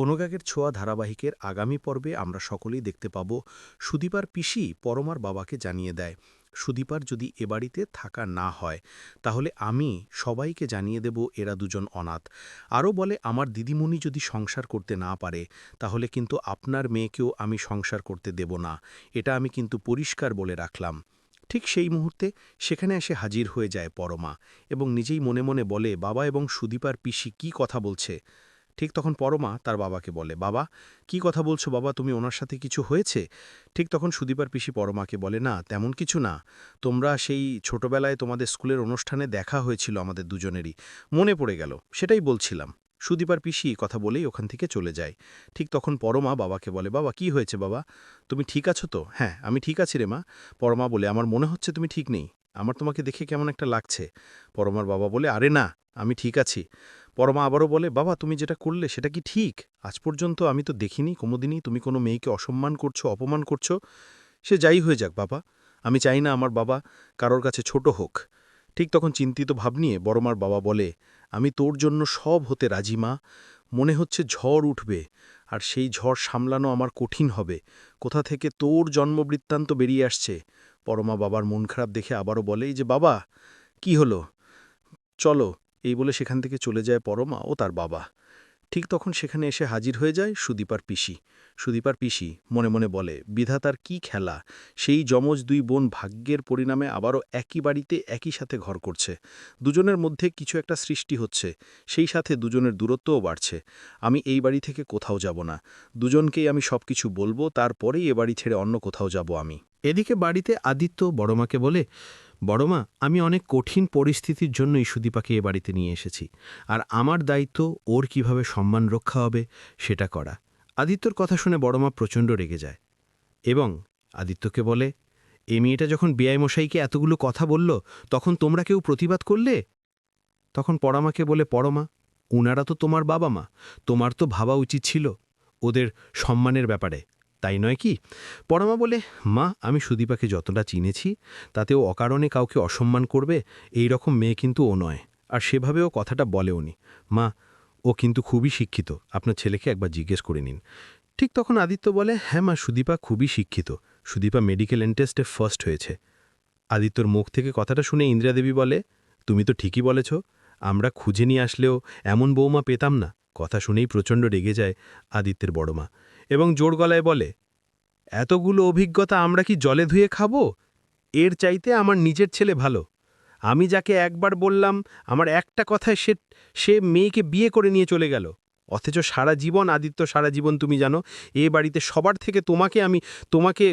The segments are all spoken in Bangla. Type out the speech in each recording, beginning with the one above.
অনুরাগের ছোঁয়া ধারাবাহিকের আগামী পর্বে আমরা সকলেই দেখতে পাব সুদীপার পিসি পরমার বাবাকে জানিয়ে দেয়, সুদীপার যদি এ বাড়িতে থাকা না হয়, তাহলে আমি সবাইকে জানিয়ে দেব এরা দুজন অনাথ। আরও বলে, আমার দিদিমণি যদি সংসার করতে না পারে, তাহলে কিন্তু আপনার মেয়েকেও আমি সংসার করতে দেব না। এটা আমি কিন্তু পরিষ্কার বলে রাখলাম। ঠিক সেই মুহূর্তে সেখানে এসে হাজির হয়ে যায় পরমা এবং নিজেই মনে মনে বলে, বাবা এবং সুদীপার পিসি কি কথা বলছে? ঠিক তখন পরমা তার বাবাকে বলে, বাবা, কি কথা বলছো বাবা? তুমি ওনার সাথে কিছু হয়েছে? ঠিক তখন সুদীপার পিসি পরমাকে বলে, না, তেমন কিছু না। তোমরা সেই ছোটবেলায় তোমাদের স্কুলের অনুষ্ঠানে দেখা হয়েছিল আমাদের দুজনেরই। মনে পড়ে গেল, সেটাই বলছিলাম। সুদীপার পিসি কথা বলেই ওখান থেকে চলে যায়। ঠিক তখন পরমা বাবাকে বলে, বাবা, কি হয়েছে বাবা? তুমি ঠিক আছো তো? হ্যাঁ আমি ঠিক আছি রে মা। পরমা বলে, আমার মনে হচ্ছে তুমি ঠিক নেই। আমার তোমাকে দেখে কেমন একটা লাগছে। পরমার বাবা বলে, আরে না, আমি ঠিক আছি। পরমা আবারও বলে, বাবা, তুমি যেটা করলে সেটা কি ঠিক? আজ পর্যন্ত আমি তো দেখিনি, কোনোদিনই তুমি কোনো মেয়েকে অসম্মান করছ, অপমান করছ। সে যাই হয়ে যাক, বাবা। আমি চাই না আমার বাবা কারোর কাছে ছোট হোক। ঠিক তখন চিন্তিত ভাব নিয়ে বড়মার বাবা বলে, আমি তোর জন্য সব হতে রাজি, মা। মনে হচ্ছে ঝড় উঠবে, আর সেই ঝড় সামলানো আমার কঠিন হবে। কোথা থেকে তোর জন্মবৃত্তান্ত বেরিয়ে আসছে? পরমা বাবার মন খারাপ দেখে আবারও বলে যে বাবা, কি হলো? চলো এই বলে সেখান থেকে চলে যায় পরমা ও তার বাবা। ঠিক তখন সেখানে এসে হাজির হয়ে যায় সুদীপার পিসি। সুদীপার পিসি মনে মনে বলে, বিধাতার কি খেলা? সেই যমজ দুই বোন ভাগ্যের পরিণামে আবারও একই বাড়িতে একই সাথে ঘর করছে। দুজনের মধ্যে কিছু একটা সৃষ্টি হচ্ছে। সেই সাথে দুজনের দূরত্বও বাড়ছে। আমি এই বাড়ি থেকে কোথাও যাব না। দুজনকেই আমি সব কিছু বলব, তারপরেই এ বাড়ি ছেড়ে অন্য কোথাও যাব আমি। এদিকে বাড়িতে আদিত্য বড়মাকে বলে বড়মা আমি অনেক কঠিন পরিস্থিতির জন্যই সুদীপাকে এ বাড়িতে নিয়ে এসেছি। আর আমার দায়িত্ব ওর কীভাবে সম্মান রক্ষা হবে সেটা করা। আদিত্যর কথা শুনে বড়মা প্রচণ্ড রেগে যায় এবং আদিত্যকে বলে, এ মেয়েটা যখন বেআইমশাইকে এতগুলো কথা বলল, তখন তোমরা কেউ প্রতিবাদ করলে? তখন পড়ামাকে বলে পরমা উনারা তো তোমার বাবা মা, তোমার তো ভাবা উচিত ছিল ওদের সম্মানের ব্যাপারে। তাই নয় কি? পরমা বলে, মা, আমি সুদীপাকে যতটা চিনেছি তাতে ও অকারণে কাউকে অসম্মান করবে, এই রকম মেয়ে কিন্তু ও নয়। আর সেভাবেও কথাটা বলেও নি মা, ও কিন্তু খুবই শিক্ষিত, আপনার ছেলেকে একবার জিজ্ঞেস করে নিন। ঠিক তখন আদিত্য বলে হ্যাঁ মা, সুদীপা খুবই শিক্ষিত। সুদীপা মেডিকেল এন্টেস্টে ফার্স্ট হয়েছে। আদিত্যর মুখ থেকে কথাটা শুনে ইন্দ্রাদেবী বলে, তুমি তো ঠিকই বলেছ, আমরা খুঁজে নিয়ে আসলেও এমন বৌমা পেতাম না। কথা শুনেই প্রচণ্ড রেগে যায় আদিত্যের বড় মা। এবং জোর গলায় বলে, এতগুলো অভিজ্ঞতা আমরা কি জলে ধুয়ে খাব? এর চাইতে আমার নিজের ছেলে ভালো। আমি যাকে একবার বললাম, আমার একটা কথায় সে সে মেয়েকে বিয়ে করে নিয়ে চলে গেল। অথচ সারা জীবন, আদিত্য, সারা জীবন তুমি জানো, এ বাড়িতে সবার থেকে তোমাকে আমি, তোমাকে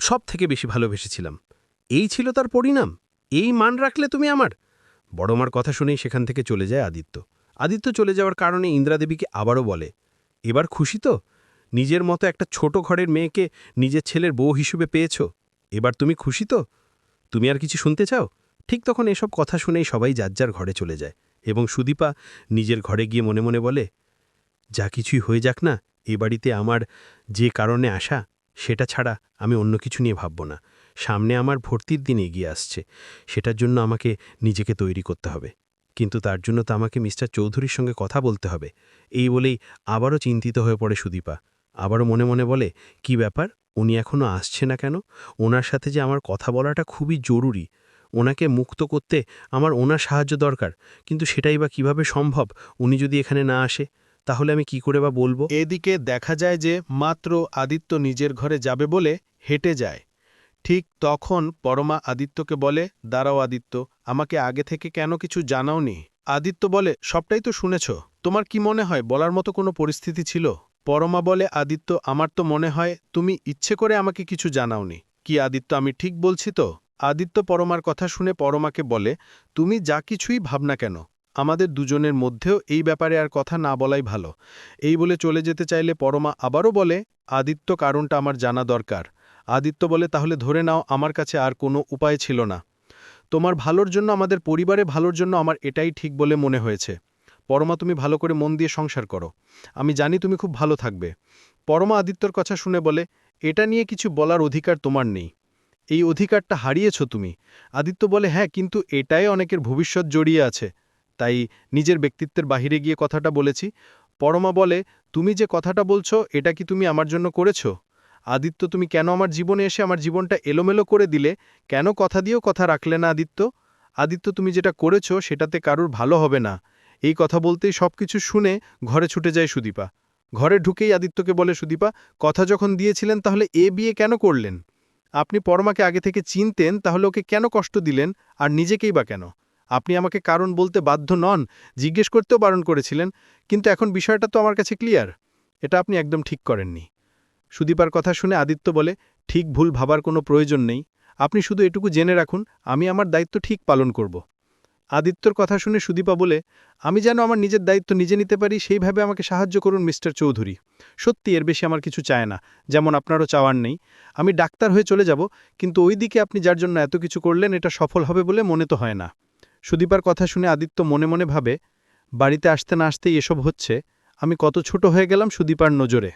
সব থেকে বেশি ভালোবেসেছিলাম। এই ছিল তার পরিণাম। এই মান রাখলে তুমি আমার? বড়মার কথা শুনেই সেখান থেকে চলে যায় আদিত্য। আদিত্য চলে যাওয়ার কারণে ইন্দ্রাদেবীকে আবারও বলে, এবার খুশি তো? নিজের মতো একটা ছোট ঘরের মেয়েকে নিজের ছেলের বউ হিসেবে পেয়েছ? এবার তুমি খুশি তো? তুমি আর কিছু শুনতে চাও? ঠিক তখন এসব কথা শুনেই সবাই যার যার ঘরে চলে যায় এবং সুদীপা নিজের ঘরে গিয়ে মনে মনে বলে, যা কিছুই হয়ে যাক না, এ বাড়িতে আমার যে কারণে আসা সেটা ছাড়া আমি অন্য কিছু নিয়ে ভাবব না। সামনে আমার ভর্তির দিন এগিয়ে আসছে। সেটার জন্য আমাকে নিজেকে তৈরি করতে হবে। কিন্তু তার জন্য তো আমাকে মিস্টার চৌধুরীর সঙ্গে কথা বলতে হবে। এই বলেই আবারও চিন্তিত হয়ে পড়ে সুদীপা। আবারও মনে মনে বলে, কি ব্যাপার? উনি এখনও আসছে না কেন? ওনার সাথে যে আমার কথা বলাটা খুবই জরুরি। ওনাকে মুক্ত করতে আমার ওনার সাহায্য দরকার। কিন্তু সেটাই বা কীভাবে সম্ভব? উনি যদি এখানে না আসে, তাহলে আমি কি করে বা বলব? এদিকে দেখা যায় যে মাত্র আদিত্য নিজের ঘরে যাবে বলে হেঁটে যায়। ঠিক তখন পরমা আদিত্যকে বলে, দাঁড়াও আদিত্য, আমাকে আগে থেকে কেন কিছু জানাওনি? আদিত্য বলে, সবটাই তো শুনেছ। তোমার কি মনে হয়, বলার মতো কোনো পরিস্থিতি ছিল? পরমা বলে, আদিত্য, আমার তো মনে হয় তুমি ইচ্ছে করে আমাকে কিছু জানাওনি। কি আদিত্য, আমি ঠিক বলছি তো? আদিত্য পরমার কথা শুনে পরমাকে বলে, তুমি যা কিছুই ভাবনা কেন, আমাদের দুজনের মধ্যেও এই ব্যাপারে আর কথা না বলাই ভালো। এই বলে চলে যেতে চাইলে পরমা আবারও বলে, আদিত্য, কারণটা আমার জানা দরকার। আদিত্য বলে, তাহলে ধরে নাও, আমার কাছে আর কোনো উপায় ছিল না। তোমার ভালোর জন্য, আমাদের পরিবারে ভালোর জন্য আমার এটাই ঠিক বলে মনে হয়েছে। পরমা, তুমি ভালো করে মন দিয়ে সংসার করো। আমি জানি তুমি খুব ভালো থাকবে। পরমা আদিত্যর কথা শুনে বলে, এটা নিয়ে কিছু বলার অধিকার তোমার নেই। এই অধিকারটা হারিয়েছ তুমি। আদিত্য বলে হ্যাঁ কিন্তু এটাই অনেকের ভবিষ্যৎ জড়িয়ে আছে। তাই নিজের ব্যক্তিত্বের বাহিরে গিয়ে কথাটা বলেছি। পরমা বলে, তুমি যে কথাটা বলছো, এটা কি তুমি আমার জন্য করেছ? আদিত্য, তুমি কেন আমার জীবনে এসে আমার জীবনটা এলোমেলো করে দিলে? কেন কথা দিয়েও কথা রাখলে না আদিত্য? আদিত্য, তুমি যেটা করেছ, সেটাতে কারুর ভালো হবে না। এই কথা বলতেই সবকিছু শুনে ঘরে ছুটে যায় সুদীপা। ঘরে ঢুকেই আদিত্যকে বলে, সুদীপা, কথা যখন দিয়েছিলেন তাহলে এ বিয়ে কেন করলেন? আপনি পরমাকে আগে থেকে চিনতেন, তাহলে ওকে কেন কষ্ট দিলেন? আর নিজেকেই বা কেন? আপনি আমাকে কারণ বলতে বাধ্য নন, জিজ্ঞেস করতেও বারণ করেছিলেন, কিন্তু এখন বিষয়টা তো আমার কাছে ক্লিয়ার। এটা আপনি একদম ঠিক করেননি। সুদীপার কথা শুনে আদিত্য বলে, ঠিক ভুল ভাবার কোনো প্রয়োজন নেই। আপনি শুধু এটুকু জেনে রাখুন, আমি আমার দায়িত্ব ঠিক পালন করব। আদিত্যর কথা শুনে সুদীপা বলে, আমি যেন আমার নিজের দায়িত্ব নিজে নিতে পারি, সেইভাবে আমাকে সাহায্য করুন মিস্টার চৌধুরী। সত্যি এর বেশি আমার কিছু চায় না, যেমন আপনারও চাওয়ার নেই। আমি ডাক্তার হয়ে চলে যাব, কিন্তু ওই দিকে আপনি যার জন্য এত কিছু করলেন, এটা সফল হবে বলে মনে তো হয় না। সুদীপার কথা শুনে আদিত্য মনে মনে ভাবে, বাড়িতে আসতে না আসতেই এসব হচ্ছে। আমি কত ছোট হয়ে গেলাম সুদীপার নজরে।